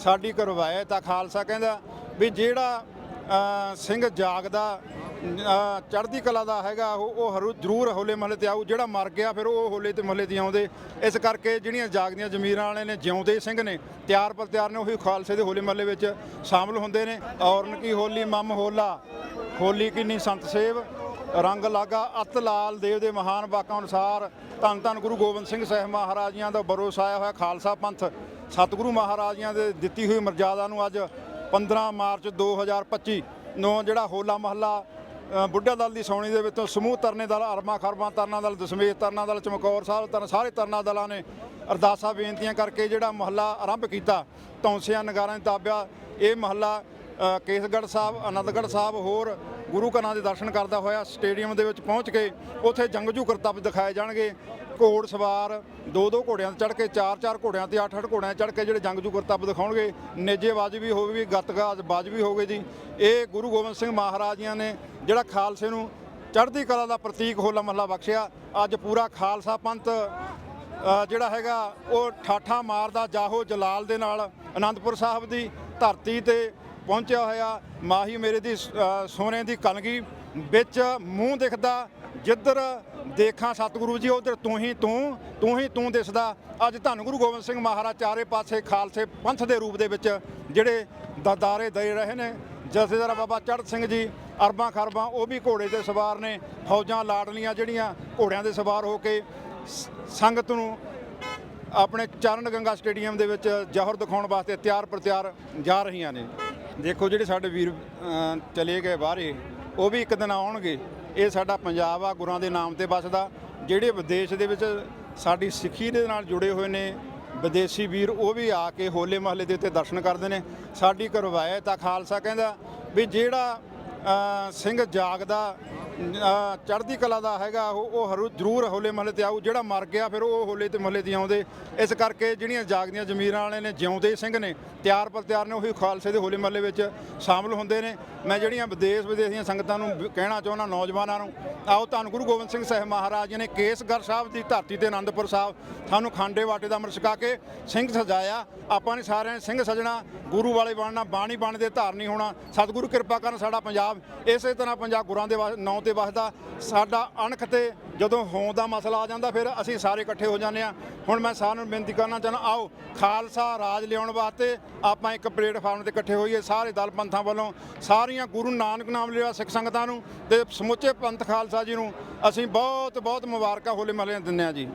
ਸਾਡੀ ਕਰਵਾਇਤ ਆ ਖਾਲਸਾ ਕਹਿੰਦਾ ਵੀ ਜਿਹੜਾ ਸਿੰਘ ਜਾਗਦਾ ਚੜ੍ਹਦੀ ਕਲਾ ਦਾ ਹੈਗਾ, ਉਹ ਉਹ ਹਰੂ- ਜ਼ਰੂਰ ਹੋਲੇ ਮਹੱਲੇ ਤੇ ਆਊ, ਜਿਹੜਾ ਮਰ ਗਿਆ ਫਿਰ ਉਹ ਹੋਲੇ ਤੇ ਮਹੱਲੇ ਤੇ ਆਉਂਦੇ। ਇਸ ਕਰਕੇ ਜਿਹੜੀਆਂ ਜਾਗਦੀਆਂ ਜ਼ਮੀਰਾਂ ਵਾਲੇ ਨੇ, ਜਿਉਂਦੇ ਸਿੰਘ ਨੇ, ਤਿਆਰ ਪਰ ਤਿਆਰ ਨੇ, ਉਹੀ ਖਾਲਸੇ ਦੇ ਹੋਲੇ ਮਹੱਲੇ ਵਿੱਚ ਸ਼ਾਮਲ ਹੁੰਦੇ ਨੇ। ਔਰਨ ਕੀ ਹੋਲੀ, ਮਮ ਹੋਲਾ, ਹੋਲੀ ਕਿੰਨੀ ਸੰਤ ਸੇਵ ਰੰਗ ਲਾਗਾ ਅਤ ਲਾਲ ਦੇਵ ਦੇ ਮਹਾਨ ਵਾਕਾਂ ਅਨੁਸਾਰ ਧੰਨ ਧੰਨ ਗੁਰੂ ਗੋਬਿੰਦ ਸਿੰਘ ਸਾਹਿਬ ਮਹਾਰਾਜੀਆਂ ਦਾ ਬਰੋਸ ਆਇਆ ਹੋਇਆ ਖਾਲਸਾ ਪੰਥ ਸਤਿਗੁਰੂ ਮਹਾਰਾਜੀਆਂ ਦੇ ਦਿੱਤੀ ਹੋਈ ਮਰਜ਼ਾਦਾ ਨੂੰ ਅੱਜ 15 ਮਾਰਚ 2025 ਨੂੰ ਜਿਹੜਾ ਹੋਲਾ ਮਹੱਲਾ ਅ, ਬੁੱਢਾ ਦਲ ਦੀ ਸੌਣੀ ਦੇ ਵਿੱਚੋਂ ਸਮੂਹ ਤਰਨੇ ਦਲ ਅਰਮਾ ਖਰਮਾ ਤਰਨਾ ਦਲ ਦਸ਼ਮੇਸ਼ ਤਰਨਾ ਦਲ ਚਮਕੌਰ ਸਾਹਿਬ ਤਰਨ ਸਾਰੇ ਤਰਨਾ ਦਲਾਂ ਨੇ ਅਰਦਾਸਾਂ ਬੇਨਤੀਆਂ ਕਰਕੇ ਜਿਹੜਾ ਮਹੱਲਾ ਆਰੰਭ ਕੀਤਾ। ਤੌਂਸਿਆਂ ਨਗਾਰਾਂ ਦੀ ਤਾਬਿਆ ਇਹ ਮਹੱਲਾ ਕੇਸਗੜ੍ਹ ਸਾਹਿਬ ਅਨੰਦਗੜ੍ਹ ਸਾਹਿਬ ਹੋਰ ਗੁਰੂ ਘਰਾਂ ਦੇ ਦਰਸ਼ਨ ਕਰਦਾ ਹੋਇਆ, ਸਟੇਡੀਅਮ ਦੇ ਵਿੱਚ ਪਹੁੰਚ ਕੇ ਉੱਥੇ ਜੰਗਜੂ ਕਰਤੱਵ ਦਿਖਾਏ ਜਾਣਗੇ। ਘੋੜ ਸਵਾਰ, ਦੋ ਦੋ ਘੋੜਿਆਂ ਤੇ ਚੜ੍ਹ ਕੇ, ਚਾਰ ਚਾਰ ਘੋੜਿਆਂ ਤੇ ਅੱਠ ਅੱਠ ਘੋੜਿਆਂ ਤੇ ਚੜ੍ਹ ਕੇ ਜਿਹੜੇ ਜੰਗਜੂ ਕਰਤੱਵ ਦਿਖਾਉਣਗੇ। ਨੇਜੇ ਬਾਜਵੀ ਹੋਵੇਗੀ ਗੱਤਗਾ ਬਾਜਵੀ ਹੋਵੇ ਜੀ। ਇਹ ਗੁਰੂ ਗੋਬਿੰਦ ਸਿੰਘ ਮਹਾਰਾਜ ਮਹਾਰਾਜੀਆਂ ਨੇ ਜਿਹੜਾ ਖਾਲਸੇ ਨੂੰ ਚੜ੍ਹਦੀ ਕਲਾ ਦਾ ਪ੍ਰਤੀਕ ਹੋਲਾ ਮਹੱਲਾ ਬਖਸ਼ਿਆ। ਅੱਜ ਪੂਰਾ ਖਾਲਸਾ ਪੰਥ ਜਿਹੜਾ ਹੈਗਾ, ਉਹ ਠਾਠਾ ਮਾਰਦਾ ਜਾਹੋ ਜਲਾਲ ਦੇ ਨਾਲ ਅਨੰਦਪੁਰ ਸਾਹਿਬ ਦੀ ਧਰਤੀ ਤੇ ਪਹੁੰਚਿਆ ਹੋਇਆ, ਮਾਹੀ ਮੇਰੇ ਦੀ ਸੋਨੇ ਦੀ ਕਲਗੀ ਵਿੱਚ ਮੂੰਹ ਦਿਖਦਾ, ਜਿੱਧਰ ਦੇਖਾਂ ਸਤਿਗੁਰੂ ਜੀ, ਉਧਰ ਤੂੰ ਹੀ ਤੂੰ ਤੂੰ ਹੀ ਤੂੰ ਦਿਸਦਾ। ਅੱਜ ਧੰਨ ਗੁਰੂ ਗੋਬਿੰਦ ਸਿੰਘ ਮਹਾਰਾਜ ਚਾਰੇ ਪਾਸੇ ਖਾਲਸੇ ਪੰਥ ਦੇ ਰੂਪ ਦੇ ਵਿੱਚ ਜਿਹੜੇ ਦਦਾਰੇ ਦੇ ਰਹੇ ਨੇ, ਜਥੇਦਾਰ ਬਾਬਾ ਚੜ੍ਹਤ ਸਿੰਘ ਜੀ, ਅਰਬਾਂ ਖਰਬਾਂ, ਉਹ ਵੀ ਘੋੜੇ ਤੇ ਸਵਾਰ ਨੇ, ਫੌਜਾਂ ਲਾਡਲੀਆਂ ਜਿਹੜੀਆਂ ਘੋੜਿਆਂ ਦੇ ਸਵਾਰ ਹੋ ਕੇ ਸ- ਸੰਗਤ ਨੂੰ ਆਪਣੇ ਚਰਨ ਗੰਗਾ ਸਟੇਡੀਅਮ ਦੇ ਵਿੱਚ ਜਹਰ ਦਿਖਾਉਣ ਵਾਸਤੇ ਤਿਆਰ ਪ੍ਰਤਿਆਰ ਜਾ ਰਹੀਆਂ ਨੇ। ਦੇਖੋ ਜਿਹੜੇ ਸਾਡੇ ਵੀਰ ਅ, ਚਲੇ ਗਏ ਬਾਹਰੇ ਉਹ ਵੀ ਇੱਕ ਦਿਨ ਆਉਣਗੇ। ਇਹ ਸਾਡਾ ਪੰਜਾਬ ਆ ਗੁਰਾਂ ਦੇ ਨਾਮ ਤੇ ਵੱਸਦਾ। ਜਿਹੜੇ ਵਿਦੇਸ਼ ਦੇ ਵਿੱਚ ਸਾਡੀ ਸਿੱਖੀ ਦੇ ਨਾਲ ਜੁੜੇ ਹੋਏ ਨੇ ਵਿਦੇਸ਼ੀ ਵੀਰ ਉਹ ਵੀ ਆ ਕੇ ਹੋਲੇ ਮਹੱਲੇ ਦੇ ਉੱਤੇ ਦਰਸ਼ਨ ਕਰਦੇ ਨੇ। ਸਾਡੀ ਇੱਕ ਰਵਾਇਤ ਆ ਖਾਲਸਾ ਕਹਿੰਦਾ ਵੀ ਜਿਹੜਾ ਅ, ਸਿੰਘ ਜਾਗਦਾ ਚੜ੍ਹਦੀ ਕਲਾ ਦਾ ਹੈਗਾ, ਉਹ ਉਹ ਹਰੂ- ਜ਼ਰੂਰ ਹੋਲੇ ਮਹੱਲੇ ਤੇ ਆਊ, ਜਿਹੜਾ ਮਰ ਗਿਆ ਫਿਰ ਉਹ ਹੋਲੇ ਤੇ ਮਹੱਲੇ ਤੇ ਆਉਂਦੇ। ਇਸ ਕਰਕੇ ਜਿਹੜੀਆਂ ਜਾਗਦੀਆਂ ਜ਼ਮੀਰਾਂ ਵਾਲੇ ਨੇ, ਜਿਉਂਦੇ ਸਿੰਘ ਨੇ, ਤਿਆਰ ਪਰ ਤਿਆਰ ਨੇ, ਉਹੀ ਖਾਲਸੇ ਦੇ ਹੋਲੇ ਮਹੱਲੇ ਵਿੱਚ ਸ਼ਾਮਲ ਹੁੰਦੇ ਨੇ। ਮੈਂ ਜਿਹੜੀਆਂ ਵਿਦੇਸ਼ ਵਿਦੇਸ਼ ਦੀਆਂ ਸੰਗਤਾਂ ਨੂੰ ਕਹਿਣਾ ਚਾਹੁੰਦਾ, ਨੌਜਵਾਨਾਂ ਨੂੰ, ਆਓ ਧੰਨ ਗੁਰੂ ਗੋਬਿੰਦ ਸਿੰਘ ਸਾਹਿਬ ਮਹਾਰਾਜ ਜੀ ਨੇ ਕੇਸਗੜ੍ਹ ਸਾਹਿਬ ਦੀ ਧਰਤੀ ਤੇ ਆਨੰਦਪੁਰ ਸਾਹਿਬ, ਸਾਨੂੰ ਖਾਂਡੇ ਵਾਟੇ ਦਾ ਅੰਮ੍ਰਿਤ ਛਕਾ ਕੇ ਸਿੰਘ ਸਜਾਇਆ। ਆਪਾਂ ਨੇ ਸਾਰਿਆਂ ਨੇ ਸਿੰਘ ਸਜਣਾ, ਗੁਰੂ ਵਾਲੇ ਬਣਨਾ, ਬਾਣੀ ਬਣਦੇ ਧਾਰਨੀ ਹੋਣਾ। ਸਤਿਗੁਰੂ ਕਿਰਪਾ ਕਰਨ ਸਾਡਾ ਪੰਜਾਬ, ਇਸੇ ਤਰ੍ਹਾਂ ਪੰਜਾਬ ਗੁਰਾਂ ਦੇ ਨਾਂ ਤੇ ਵਸਦਾ, ਸਾਡਾ ਅਣਖ ਤੇ ਜਦੋਂ ਹੋਂਦ ਦਾ ਮਸਲਾ ਆ ਜਾਂਦਾ, ਫਿਰ ਅਸੀਂ ਸਾਰੇ ਇਕੱਠੇ ਹੋ ਜਾਂਦੇ ਆ ਹੁਣ ਮੈਂ ਸਾਰਿਆਂ ਨੂੰ ਬੇਨਤੀ ਕਰਨਾ ਚਾਹੁੰਦਾ, ਆਓ, ਖਾਲਸਾ ਰਾਜ ਲਿਆਉਣ ਵਾਸਤੇ ਆਪਾਂ ਇੱਕ ਪਲੇਟਫਾਰਮ ਤੇ ਇਕੱਠੇ ਹੋਈਏ, ਸਾਰੇ ਦਲ ਪੰਥਾਂ ਵੱਲੋਂ, ਸਾਰੀਆਂ ਗੁਰੂ ਨਾਨਕ ਨਾਮ ਲਿਆ ਸਿੱਖ ਸੰਗਤਾਂ ਨੂੰ ਤੇ ਸਮੁੱਚੇ ਪੰਥ ਖਾਲਸਾ ਜੀ ਨੂੰ ਅਸੀਂ ਬਹੁਤ ਬਹੁਤ ਮੁਬਾਰਕਾਂ ਹੋਲੇ ਮਹੱਲੇ ਦਿੰਦੇ ਆ ਜੀ।